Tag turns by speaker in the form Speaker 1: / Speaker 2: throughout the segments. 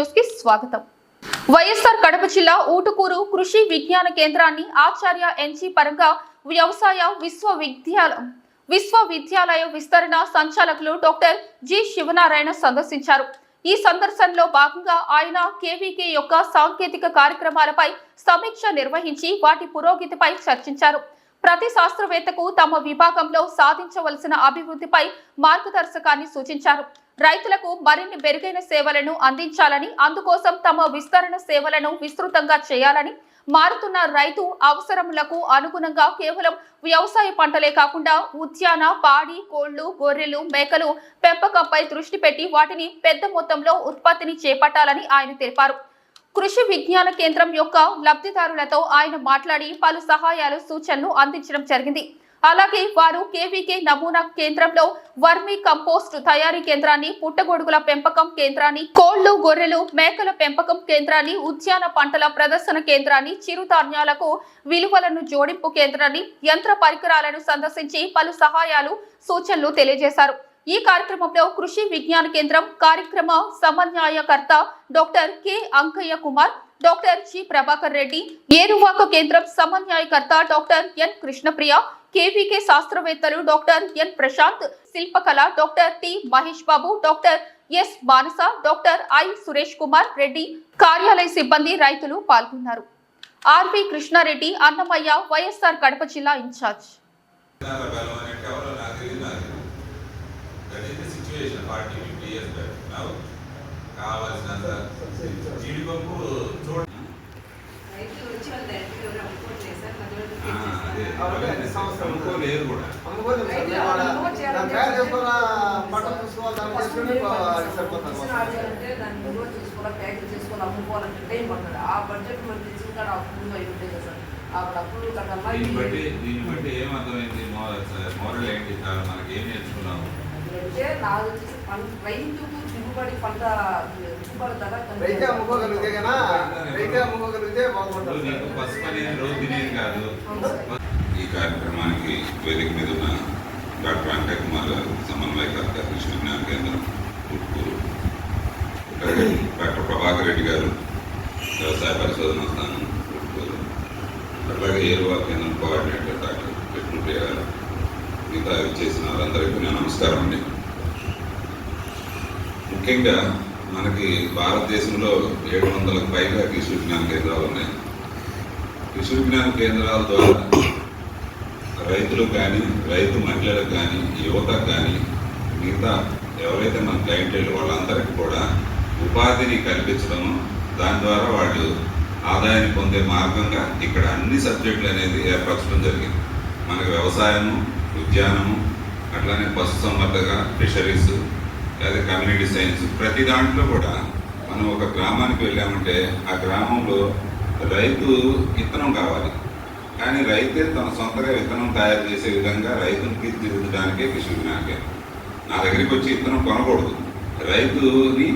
Speaker 1: న్యూస్కి స్వాగతం. వైఎస్ఆర్ కడప జిల్లా ఊటుకూరు కృషి విజ్ఞాన కేంద్రాన్ని ఆచార్య ఎన్జీ పరంగా వ్యవసాయ విశ్వవిద్యాలయం విశ్వవిద్యాలయ విస్తరణ సంచాలకులు డాక్టర్ జి శివనారాయణ సందర్శించారు. ఈ సందర్శనలో భాగంగా ఆయన కేవీకే యొక్క సాంకేతిక కార్యక్రమాలపై సమీక్ష నిర్వహించి వాటి పురోగతిపై చర్చించారు. ప్రతి శాస్త్రవేత్తకు తమ విభాగంలో సాధించవలసిన అభివృద్ధిపై మార్గదర్శకాన్ని సూచించారు. రైతులకు మరిన్ని మెరుగైన సేవలను అందించాలని అందుకోసం తమ విస్తరణ సేవలను విస్తృతంగా చేయాలని మారుతున్న రైతు అవసరములకు అనుగుణంగా కేవలం వ్యవసాయ పంటలే కాకుండా ఉద్యాన పాడి కోళ్ళు గొర్రెలు మేకలు పెంపకంపై దృష్టి పెట్టి వాటిని పెద్ద మొత్తంలో ఉత్పత్తిని చేపట్టాలని ఆయన తెలిపారు. కృషి విజ్ఞాన కేంద్రం యొక్క లబ్ధిదారులతో ఆయన మాట్లాడి పలు సహాయాలు సూచనలు అందించడం జరిగింది. అలాగే వారు కేవీకే నమూనా కేంద్రంలో వర్మీ కంపోస్ట్ తయారీ కేంద్రాన్ని పుట్టగొడుగుల పెంపకం కేంద్రాన్ని కోళ్ళు గొర్రెలు మేకల పెంపకం కేంద్రాన్ని ఉద్యాన పంటల ప్రదర్శన కేంద్రాన్ని చిరుధాన్యాలకు విలువలను జోడింపు కేంద్రాన్ని యంత్ర పరికరాలను సందర్శించి పలు సహాయాలు సూచనలు తెలియజేశారు. ఈ కార్యక్రమంలో కృషి విజ్ఞాన కేంద్రం కార్యక్రమ సమన్వయకర్త doctor K. Ankaiah Kumar doctor G Prabhakar Reddy Eruvaka కేంద్రం సమన్వయకర్త డాక్టర్ ఎన్. కృష్ణప్రియ కేవీకే శాస్త్రవేత్తలు doctor N Prashanth Shilpakala doctor T Mahesh Babu doctor S Manasa doctor I Suresh Kumar Reddy కార్యాలయ సిబ్బంది రైతులు పాల్గొన్నారు. R V Krishna Reddy Annamayya YSR Kadapa జిల్లా incharge.
Speaker 2: జీడిపప్పు అనేది ఎవరో నాకు తెలియదు నాకు that is the situation forty fifty years back now కావాల్సినంత జీడిపప్పు చూడ
Speaker 3: రైతులు వచ్చి వాళ్ళ దగ్గరికి ఎవరు అమ్ముకోవట్లేదు సార్ మధ్యలో
Speaker 2: ఆ, అదే
Speaker 4: అవునండి, సంవత్సరం.
Speaker 2: అమ్ముకోలేరు కూడా
Speaker 4: అమ్ముకోలేదు సార్.
Speaker 3: రైతులు
Speaker 4: మేము ఆడ
Speaker 3: అమ్ముకోవచ్చు చేయాలి.
Speaker 4: దాన్ని తయారు చేసుకున్న బట్టలు చూసుకోవాలి, దాన్ని
Speaker 3: చేసుకోవాలి చేసుకోవాలి అమ్ముకోవాలంటే టైం పడుతుంది. ఆ బడ్జెట్ మనం తెచ్చిన కాడ అప్పులు అయి ఉంటాయి కదా సార్. అప్పుడు అప్పులు కట్టాలా
Speaker 2: దీన్ని బట్టి దీన్ని బట్టి ఏమర్థమైంది మోరల్ ఏంటి చాలా మనకి ఏం నేర్చుకున్నాము?
Speaker 3: అంటే నాది వచ్చేసి పంట రైతుకు దిగుబడి పంట దిగుబడి ధర.
Speaker 4: రైతే అమ్ముకోగలిగితే గనా రైతే అమ్ముకోగలిగితే బాగుంటుంది
Speaker 2: నీకు పసుపు అనేది రోజు తినేది కాదు.
Speaker 3: అవును సార్.
Speaker 2: ఈ కార్యక్రమానికి వేదిక మీద ఉన్న డాక్టర్ అంకయ్య కుమార్ గారు సమన్వయకర్త కృష్ణ విజ్ఞాన కేంద్రం ఉట్కూరు అలాగే డాక్టర్ ప్రభాకర్ రెడ్డి గారు వ్యవసాయ పరిశోధన స్థానం ఉట్కూరు అలాగే ఏరువా కేంద్రం కోఆర్డినేటర్ డాక్టర్ కృష్ణప్రియ గారు మిగతా చేసిన వారందరికీ నా నమస్కారం అండి ముఖ్యంగా మనకి భారతదేశంలో ఏడు వందలకు పైగా కృషి విజ్ఞాన కేంద్రాలు ఉన్నాయి. కృషి విజ్ఞాన కేంద్రాల ద్వారా రైతులకు కానీ రైతు మహిళలకు కానీ యువతకు కానీ మిగతా ఎవరైతే మన క్లయింట్ వాళ్ళందరికీ కూడా ఉపాధిని కల్పించడము దాని ద్వారా వాళ్ళు ఆదాయాన్ని పొందే మార్గంగా ఇక్కడ అన్ని సబ్జెక్టులు అనేది ఏర్పరచడం జరిగింది. మనకి వ్యవసాయము ఉద్యానము అట్లానే పశుసంవర్ధక ఫిషరీస్ లేదా కమ్యూనిటీ సైన్స్ ప్రతి దాంట్లో కూడా మనం ఒక గ్రామానికి వెళ్ళామంటే ఆ గ్రామంలో రైతు విత్తనం కావాలి. కానీ రైతే తన సొంతగా విత్తనం తయారు చేసే విధంగా రైతును తీర్చిదిద్దడానికే కృషి విజ్ఞాన నా దగ్గరికి వచ్చి విత్తనం కొనకూడదు. రైతుని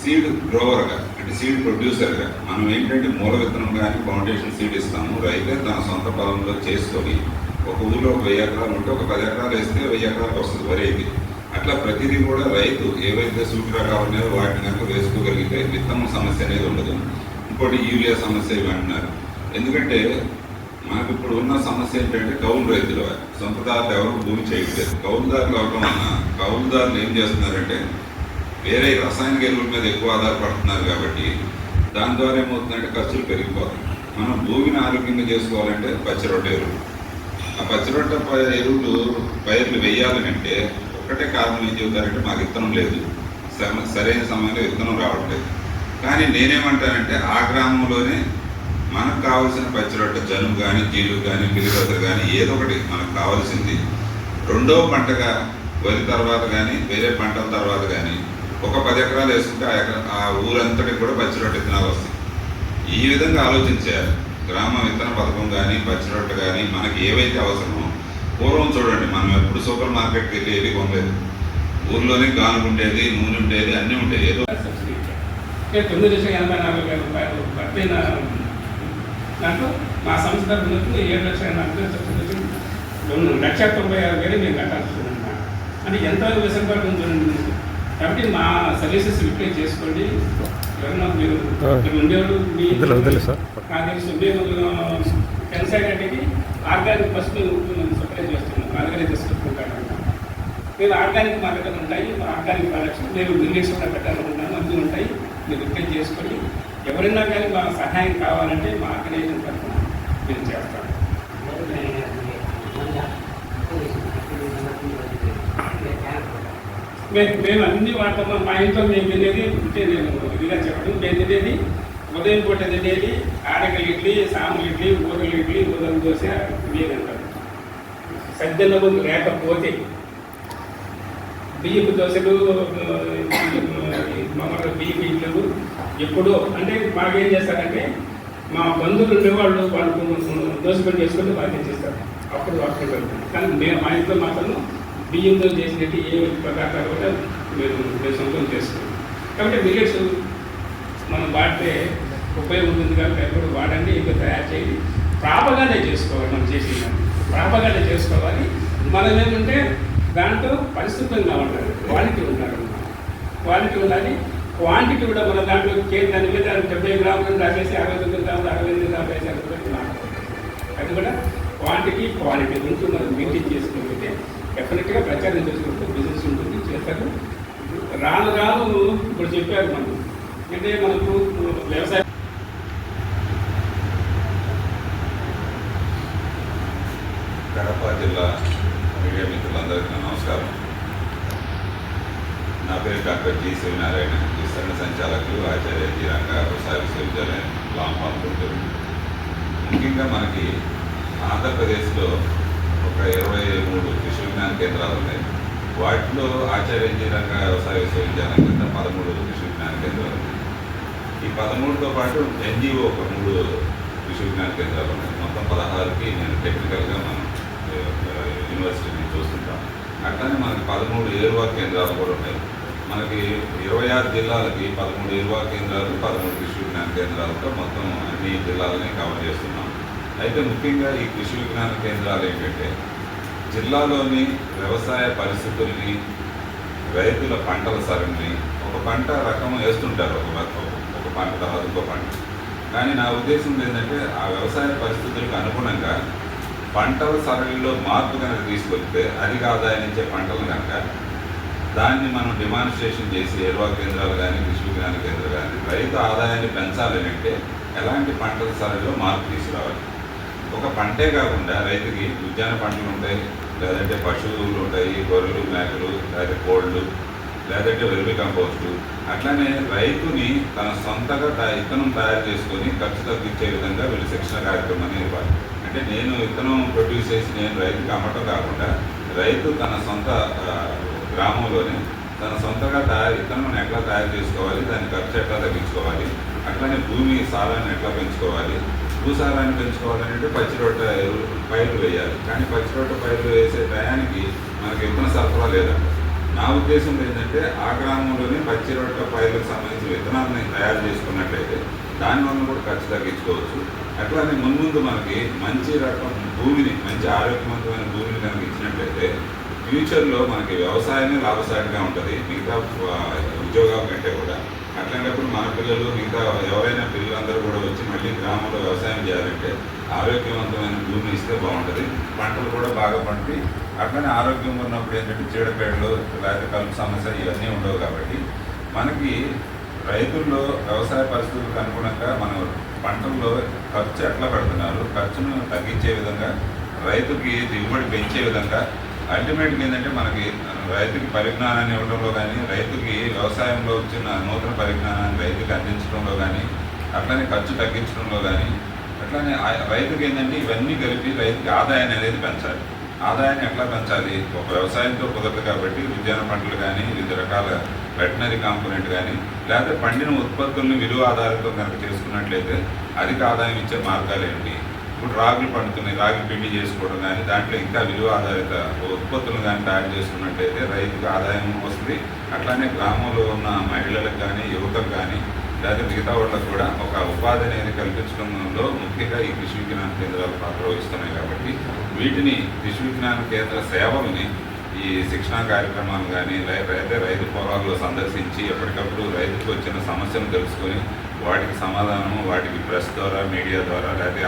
Speaker 2: సీడ్ గ్రోవర్గా అంటే సీడ్ ప్రొడ్యూసర్గా మనం ఏంటంటే మూల విత్తనం కానీ ఫౌండేషన్ సీడ్ ఇస్తాము. రైతే తన సొంత పొలంలో చేసుకొని ఒక ఊళ్ళో ఒక వెయ్యి ఎకరాలు ఉంటే ఒక పది ఎకరాలు వేస్తే వెయ్యి ఎకరాలకు వస్తుంది వరేది అట్లా ప్రతిదీ కూడా రైతు ఏవైతే సూటి రకాలు ఉన్నాయో వాటిని కనుక వేసుకోగలిగితే విత్తనం సమస్య అనేది ఉండదు. ఇంకోటి యూరియా సమస్య ఇవి అంటున్నారు. ఎందుకంటే మనకు ఇప్పుడు ఉన్న సమస్య ఏంటంటే కౌలు రైతులు సొంతదారులు ఎవరు భూమి చేయట్లేదు. కౌలుదారులు అవడం వలన కౌలుదారులు ఏం చేస్తున్నారంటే వేరే రసాయనిక ఎరువుల మీద ఎక్కువ ఆధారపడుతున్నారు కాబట్టి దాని ద్వారా ఏమవుతుందంటే ఖర్చులు పెరిగిపోతాయి. మనం భూమిని ఆరోగ్యంగా చేసుకోవాలంటే పచ్చిరొట్ట ఎరువు. ఆ పచ్చిరొట్ట ఎరువులు పైర్లు వేయాలని అంటే ఒక్కటే కారణం ఏం చెబుతారంటే మాకు విత్తనం లేదు. సమ- సరైన సమయంలో విత్తనం రావట్లేదు. కానీ నేనేమంటానంటే ఆ గ్రామంలోనే మనకు కావాల్సిన పచ్చిరొట్ట జనుము కానీ జీలు కానీ పిలిపత్ర కానీ ఏదో ఒకటి మనకు కావాల్సింది. రెండో పంటగా వరి తర్వాత కానీ వేరే పంటల తర్వాత కానీ ఒక పది ఎకరాలు వేసుకుంటే ఆ ఎకరా ఆ ఊరంతటికి కూడా పచ్చిరొట్ట విత్తనాలు వస్తాయి. ఈ విధంగా ఆలోచించారు గ్రామ విత్తన పథకం కానీ పచ్చిరొట్ట కానీ మనకి ఏవైతే అవసరమో పూర్వం చూడండి మనం ఎప్పుడు సూపర్ మార్కెట్కి వెళ్ళి ఏవి కొనలేదు. ఊర్లోనే గానుగు ఉండేది నూనె ఉండేది అన్నీ ఉండేది ఏదో
Speaker 5: తొమ్మిది లక్షల ఎనభై నాలుగు వేల రూపాయలు పట్టిన దాంట్లో మా సంస్థ వచ్చి ఏడు లక్షల ఎనభై వేలు సబ్సిడీ రెండు లక్ష తొంభై ఆరు వేలు మేము కట్టాల్సి ఉందన్నమాట అంటే ఎంతవరకు వెసులుబాటు ఉంటుందండి కాబట్టి మా సర్వీసెస్ రిప్లేస్ చేసుకోండి. ఎవరన్నా మీరు మీరు ఉండేవాళ్ళు మీ నాకు తెలుసు మేము కన్సైడెంట్కి ఆర్గానిక్ ఫస్ట్ మేము సప్లై చేస్తున్నాం ఆర్గానిక్ నేను ఆర్గానిక్ మార్కెట్ ఉంటాయి ఆర్గానిక్ ప్రొడక్ట్స్ నేను మిల్లెట్స్ కూడా పెట్టాలనుకుంటాను అన్నీ ఉంటాయి. మీరు రిక్వెస్ట్ చేసుకొని ఎవరైనా కానీ మా సహాయం కావాలంటే మా ఆర్గనైజేషన్ తరఫున నేను చేస్తాను. మేము మేము అన్ని వాడతాము. మా ఇంట్లో మేము తినేది ఉంటే నేను ఇదిగా చెప్పడం మేము తినేది ఉదయం పూట తినేది ఆడకల ఇడ్లీ సాములు ఇడ్లీ ఊరల ఇడ్లీ ఉదయం దోశ ఇవే తింటారు లేకపోతే బియ్యపు దోశలు మామూలుగా బియ్యపు ఇడ్లు ఎప్పుడో అంటే మాకేం చేస్తారంటే మా బంధువులు ఉండేవాళ్ళు వాళ్ళు దోశ పని చేసుకుంటే వాళ్ళకి చేస్తారు. అప్పుడు వాడుకుంటూ వెళ్తాం కానీ మేము మా ఇంట్లో మాత్రం బియ్యంతో చేసినట్టు ఏ పదార్థాలు కూడా మేము మేము సొంతం చేసుకుంటాం కాబట్టి మిల్లెట్స్ మనం వాడితే ఉపయోగం ఉంటుంది కాబట్టి ఎప్పుడు వాడండి ఇంకా తయారు చేయండి. ప్రాపగానే చేసుకోవాలి మనం చేసిన ప్రాపగానే చేసుకోవాలి. మనం ఏమంటే దాంట్లో పరిశుభ్రంగా ఉండాలి క్వాలిటీ ఉండాలి. క్వాలిటీ ఉండాలి. క్వాంటిటీ కూడా మన దాంట్లో కేక్ దాని మీద డెబ్బై గ్రాములు రాసేసి అరవై తొమ్మిది గ్రాములు అరవై ఎనిమిది గ్రాములు వేసి అది కూడా అది కూడా క్వాంటిటీ క్వాలిటీ రెండు మనం మెయింటైన్ చేసుకుంటే డెఫినెట్గా ప్రచారం చేసుకుంటే బిజినెస్ ఉంటుంది చేస్తారు. రాను రాను ఇప్పుడు చెప్పారు మనం. అంటే మనకు వ్యవసాయం
Speaker 2: కడప జిల్లా మీడియా మిత్రులందరికీ నమస్కారం. నా పేరు డాక్టర్ జి శివనారాయణ విస్తరణ సంచాలకులు ఆచార్య జి రంగా వ్యవసాయ విశ్వవిద్యాలయం లాంపాల్ గుంటూరు. ముఖ్యంగా మనకి ఆంధ్రప్రదేశ్లో ఒక ఇరవై మూడు కృషి విజ్ఞాన కేంద్రాలు ఉన్నాయి. వాటిలో ఆచార్య జి రంగా వ్యవసాయ విశ్వవిద్యాలయం కింద పదమూడు కృషి విజ్ఞాన కేంద్రాలు ఉన్నాయి. ఈ పదమూడుతో పాటు ఎన్జిఓ ఒక మూడు కృషి విజ్ఞాన కేంద్రాలు ఉన్నాయి. మొత్తం పదహారుకి నేను టెక్నికల్గా మనం యూనివర్సిటీ చూస్తుంటాం. అట్లానే మనకి పదమూడు ఏరువా కేంద్రాలు కూడా ఉన్నాయి. మనకి ఇరవై ఆరు జిల్లాలకి పదమూడు ఏరువా కేంద్రాలు పదమూడు కృషి విజ్ఞాన కేంద్రాలతో మొత్తం అన్ని జిల్లాలని కవర్ చేస్తున్నాం. అయితే ముఖ్యంగా ఈ కృషి విజ్ఞాన కేంద్రాలు ఏంటంటే జిల్లాలోని వ్యవసాయ పరిస్థితుల్ని రైతుల పంటల సరళిని ఒక పంట రకం వేస్తుంటారు. ఒక ఒక పంట తర్వాత ఇంకో పంట. కానీ నా ఉద్దేశం ఏంటంటే ఆ వ్యవసాయ పరిస్థితులకు అనుగుణంగా పంటల సరళిలో మార్పు కనుక తీసుకొస్తే అధిక ఆదాయాన్నిచ్చే ఇచ్చే పంటలు కనుక దాన్ని మనం డిమాన్స్ట్రేషన్ చేసి ఎరువా కేంద్రాలు కానీ కృషి విజ్ఞాన కేంద్రాలు కానీ రైతు ఆదాయాన్ని పెంచాలి అంటే ఎలాంటి పంటల సరళిలో మార్పు తీసుకురావాలి? ఒక పంటే కాకుండా రైతుకి ఉద్యాన పంటలు ఉంటాయి. లేదంటే పశువులు ఉంటాయి గొర్రెలు మేకలు లేదా కోళ్ళు లేదంటే వెలుగు కంపోస్టు. అట్లనే రైతుని తన సొంతగా ఇతను తయారు చేసుకొని ఖర్చు తగ్గించే విధంగా వీళ్ళు శిక్షణ కార్యక్రమాన్ని ఇవ్వాలి అంటే నేను విత్తనం ప్రొడ్యూస్ చేసి నేను రైతుకి అమ్మటం కాకుండా రైతు తన సొంత గ్రామంలోనే తన సొంతగా తయారు విత్తనం ఎట్లా తయారు చేసుకోవాలి దాని ఖర్చు ఎట్లా తగ్గించుకోవాలి అట్లానే భూమి సారాన్ని ఎట్లా పెంచుకోవాలి భూసారాన్ని పెంచుకోవాలంటే పచ్చి రొట్టె పైర్లు వేయాలి. కానీ పచ్చి రొట్టె పైర్లు వేసే టయానికి మనకి విత్తన సరఫరా లేదంట. నా ఉద్దేశం ఏంటంటే ఆ గ్రామంలోనే పచ్చి రొట్టె పైర్లకు సంబంధించిన విత్తనాలని తయారు చేసుకున్నట్లయితే దానివల్ల కూడా ఖర్చు తగ్గించుకోవచ్చు. అట్లానే ముందు మనకి మంచి రకం భూమిని మంచి ఆరోగ్యవంతమైన భూమిని కనుక ఇచ్చినట్లయితే ఫ్యూచర్లో మనకి వ్యవసాయమే లాభసాటిగా ఉంటుంది. మిగతా ఆ, ఉద్యోగాల కంటే కూడా. అట్లాంటప్పుడు మన పిల్లలు మిగతా ఎవరైనా పిల్లలందరూ కూడా వచ్చి మళ్ళీ గ్రామంలో వ్యవసాయం చేయాలంటే ఆరోగ్యవంతమైన భూమి ఇస్తే బాగుంటుంది. పంటలు కూడా బాగా పండి అట్లనే ఆరోగ్యం ఉన్నప్పుడు ఏంటంటే చీడపేడలు లేకపోతే కలుపు సమస్య ఇవన్నీ ఉండవు కాబట్టి మనకి రైతుల్లో వ్యవసాయ పరిస్థితులకు అనుగుణంగా మనం పంటల్లో ఖర్చు ఎట్లా పెడుతున్నారు? ఖర్చును తగ్గించే విధంగా రైతుకి దిగుబడి పెంచే విధంగా అల్టిమేట్గా ఏంటంటే మనకి రైతుకి పరిజ్ఞానాన్ని ఇవ్వడంలో కానీ రైతుకి వ్యవసాయంలో వచ్చిన నూతన పరిజ్ఞానాన్ని రైతుకి అందించడంలో కానీ అట్లనే ఖర్చు తగ్గించడంలో కానీ అట్లానే రైతుకి ఏంటంటే ఇవన్నీ కలిపి రైతుకి ఆదాయాన్ని అనేది పెంచాలి. ఆదాయాన్ని ఎట్లా పెంచాలి? ఒక వ్యవసాయంతో కుదరదు కాబట్టి ఉద్యాన పంటలు కానీ వివిధ రకాల వెటనరీ కాంపోనెంట్ కానీ లేకపోతే పండిన ఉత్పత్తులను విలువ ఆధారంతో కనుక చేసుకున్నట్లయితే అధిక ఆదాయం ఇచ్చే మార్గాలు ఏంటి? ఇప్పుడు రాగులు పండుతున్నాయి రాగి పిండి చేసుకోవడం కానీ దాంట్లో ఇంకా విలువ ఆధారిత ఉత్పత్తులు కానీ తయారు చేసుకున్నట్లయితే రైతుకు ఆదాయం వస్తుంది. అట్లానే గ్రామంలో ఉన్న మహిళలకు కానీ యువతకు కానీ లేదా మిగతా వాళ్ళకు కూడా ఒక ఉపాధి అనేది కల్పించడంలో ముఖ్యంగా ఈ కృషి విజ్ఞాన కేంద్రాలు పాత్ర వహిస్తున్నాయి కాబట్టి వీటిని కృషి విజ్ఞాన కేంద్ర సేవల్ని ఈ శిక్షణా కార్యక్రమాలు కానీ అయితే రైతు పొలాల్లో సందర్శించి ఎప్పటికప్పుడు రైతుకు వచ్చిన సమస్యను తెలుసుకొని వాటికి సమాధానం వాటికి ప్రెస్ ద్వారా మీడియా ద్వారా లేకపోతే